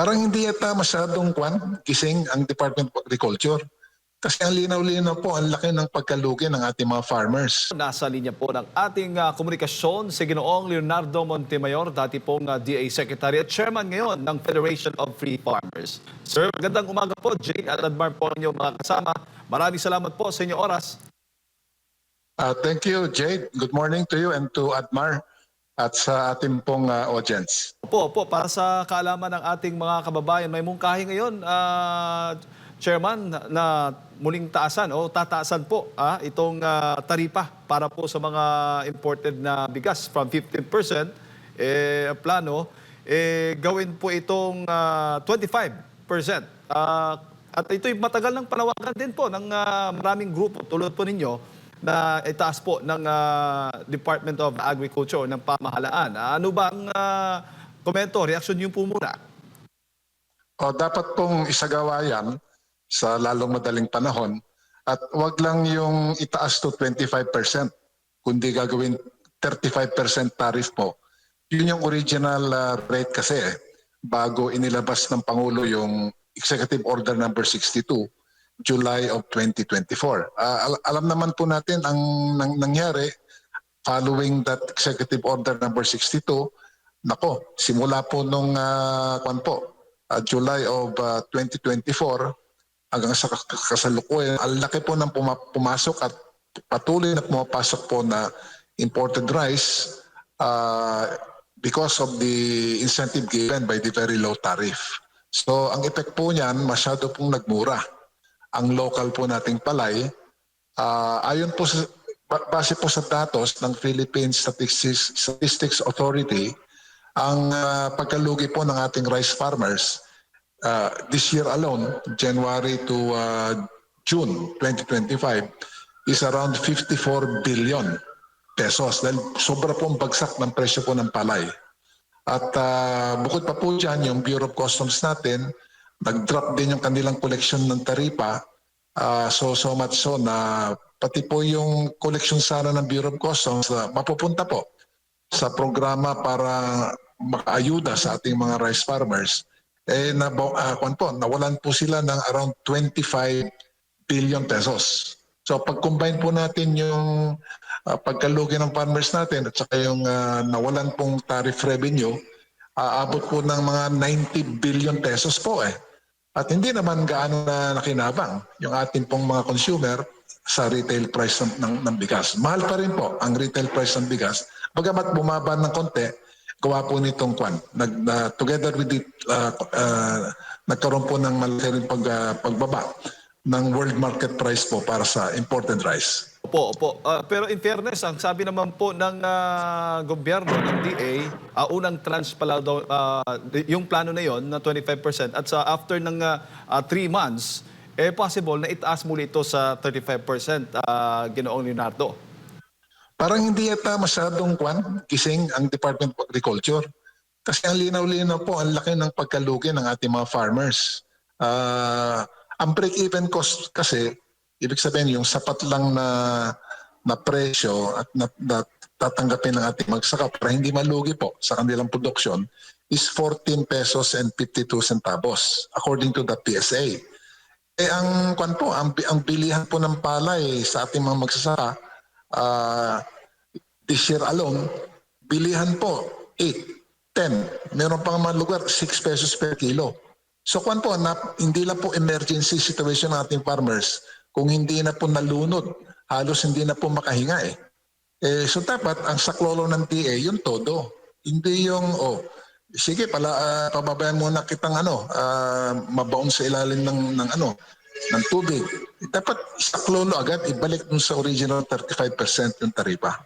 Parang hindi yata masyadong kwan, kising ang Department of Agriculture. Kasi ang linaw-linaw po, ang laki ng pagkalugi ng ating mga farmers. Nasa linya po ng ating ah, komunikasyon si Ginoong Leonardo Montemayor, dati pong ah, DA Secretary at Chairman ngayon ng Federation of Free Farmers. Sir, magandang umaga po. Jane at Admar po ang inyong mga kasama. Maraming salamat po sa inyong oras. Uh, thank you, Jade. Good morning to you and to Admar at sa ating pong uh, audience. Opo, opo, para sa kaalaman ng ating mga kababayan, may mungkahi ngayon, ah, Chairman, na, muling taasan o tataasan po ah, itong ah, taripa para po sa mga imported na bigas from 15% eh, plano, eh, gawin po itong ah, 25%. Ah, at ito'y matagal ng panawagan din po ng ah, maraming grupo tulad po ninyo na itaas po ng ah, Department of Agriculture ng pamahalaan. Ah, ano ba ang ah, komento, reaksyon niyo po muna? O dapat pong isagawa yan sa lalong madaling panahon at wag lang yung itaas to 25%, kundi gagawin 35% tariff po. Yun yung original uh, rate kasi eh, bago inilabas ng Pangulo yung Executive Order number 62 July of 2024. Ah, al- alam naman po natin ang nang- nangyari following that Executive Order number 62, nako, simula po nung uh, kwan po, uh, July of uh, 2024 hanggang sa kas- kasalukuyan, ang laki po ng puma- pumasok at patuloy na pumapasok po na imported rice uh, because of the incentive given by the very low tariff. So ang effect po niyan, masyado pong nagmura. Ang local po nating palay, ah, ayon po sa, ba- base po sa datos ng Philippine Statistics, Statistics Authority, ang ah, pagkalugi po ng ating rice farmers uh, this year alone, January to uh, June 2025, is around 54 billion pesos. Dahil sobra pong bagsak ng presyo po ng palay. At uh, bukod pa po dyan, yung Bureau of Customs natin, nag-drop din yung kanilang collection ng taripa. Uh, so, so much so na pati po yung collection sana ng Bureau of Customs uh, mapupunta po sa programa para makaayuda sa ating mga rice farmers eh na uh, po, nawalan po sila ng around 25 billion pesos. So pag combine po natin yung uh, pagkalugi ng farmers natin at saka yung uh, nawalan pong tariff revenue, aabot po ng mga 90 billion pesos po eh. At hindi naman gaano na nakinabang yung ating pong mga consumer sa retail price ng, ng, ng bigas. Mahal pa rin po ang retail price ng bigas. Bagamat bumaba ng konti, gawa po nitong kwan. Nag, na- together with it, uh, uh, nagkaroon po ng malaki rin pag, uh, pagbaba ng world market price po para sa imported rice. Opo, opo. Ah, pero in fairness, ang sabi naman po ng ah, gobyerno, ng DA, ah, unang tranche pala daw, ah, yung plano na yon na 25% at sa after ng 3 months, eh possible na itaas muli ito sa 35%, ah, Ginoong Leonardo. Parang hindi yata masyadong kwan, kising ang Department of Agriculture. Kasi ang linaw-linaw po, ang laki ng pagkalugi ng ating mga farmers. Ah, ang break-even cost kasi, ibig sabihin yung sapat lang na na presyo at na, na tatanggapin ng ating magsaka para hindi malugi po sa kanilang production is 14 pesos and 52 centavos according to the PSA. Eh ang kwan po, ang, ang bilihan po ng palay sa ating mga magsasaka ah, this year alone, bilihan po 8, 10. Meron pang mga lugar 6 pesos per kilo. So kwan po, na, hindi lang po emergency situation ng ating farmers. Kung hindi na po nalunod, halos hindi na po makahinga eh. Eh, so dapat ang saklolo ng TA, yun todo. Hindi yung, oh, sige pala, ah, pababayan muna kitang ano, ah, mabaon sa ilalim ng, ng ano, ng tubig. Dapat saklolo agad, ibalik dun sa original 35% yung taripa.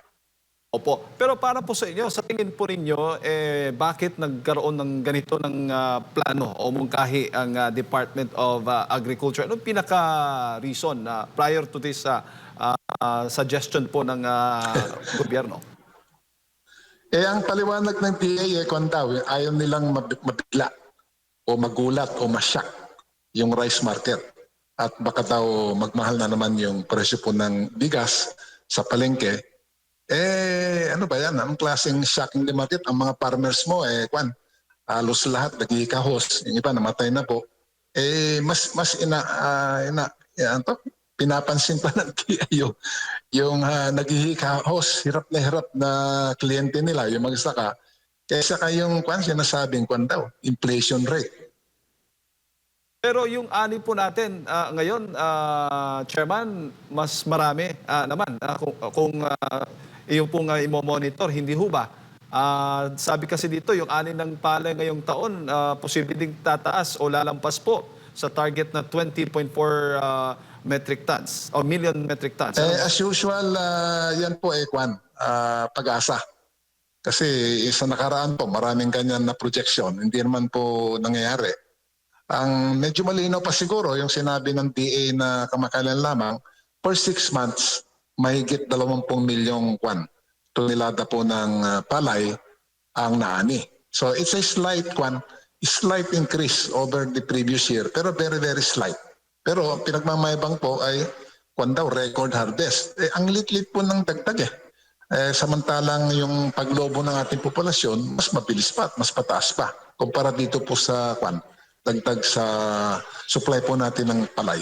Opo. Pero para po sa inyo, sa tingin po ninyo, eh, bakit nagkaroon ng ganito ng ah, plano o mungkahi ang ah, Department of ah, Agriculture? Anong pinaka-reason na prior to this ah, ah, suggestion po ng ah, gobyerno? Eh, ang paliwanag ng TA, eh, kung daw, ayaw nilang mab- mabigla o magulat o masyak yung rice market. At baka daw magmahal na naman yung presyo po ng bigas sa palengke. Eh, ano ba yan? Ang klaseng shocking the market, ang mga farmers mo, eh, kwan, halos lahat nagkikahos, yung iba namatay na po, eh mas mas ina, ah, ina yan to, pinapansin pa ng TIO yung uh, naghihikahos, hirap na hirap na kliyente nila, yung magsaka, kaysa kayong kwan sinasabing kwan daw, inflation rate. Pero yung ani po natin ah, ngayon, ah, Chairman, mas marami ah, naman. Kung kung ah, yung pong uh, imo-monitor, hindi ho ba? Ah, sabi kasi dito, yung ani ng palay ngayong taon, ah, posible ding tataas o lalampas po sa target na 20.4 ah, metric tons o million metric tons. Eh, as usual, ah, yan po eh kwan, ah, pag-asa. Kasi sa nakaraan po, maraming ganyan na projection. Hindi naman po nangyayari. Ang medyo malinaw pa siguro yung sinabi ng DA na kamakailan lamang, for six months, mahigit 20 milyong kwan. Tonelada po ng ah, palay ang naani. So it's a slight kwan, slight increase over the previous year, pero very, very slight. Pero ang pinagmamayabang po ay kwan daw, record harvest. Eh, ang lit-lit po ng dagdag eh. eh. Samantalang yung paglobo ng ating populasyon, mas mabilis pa at mas pataas pa. Kumpara dito po sa kwan, dagdag sa supply po natin ng palay.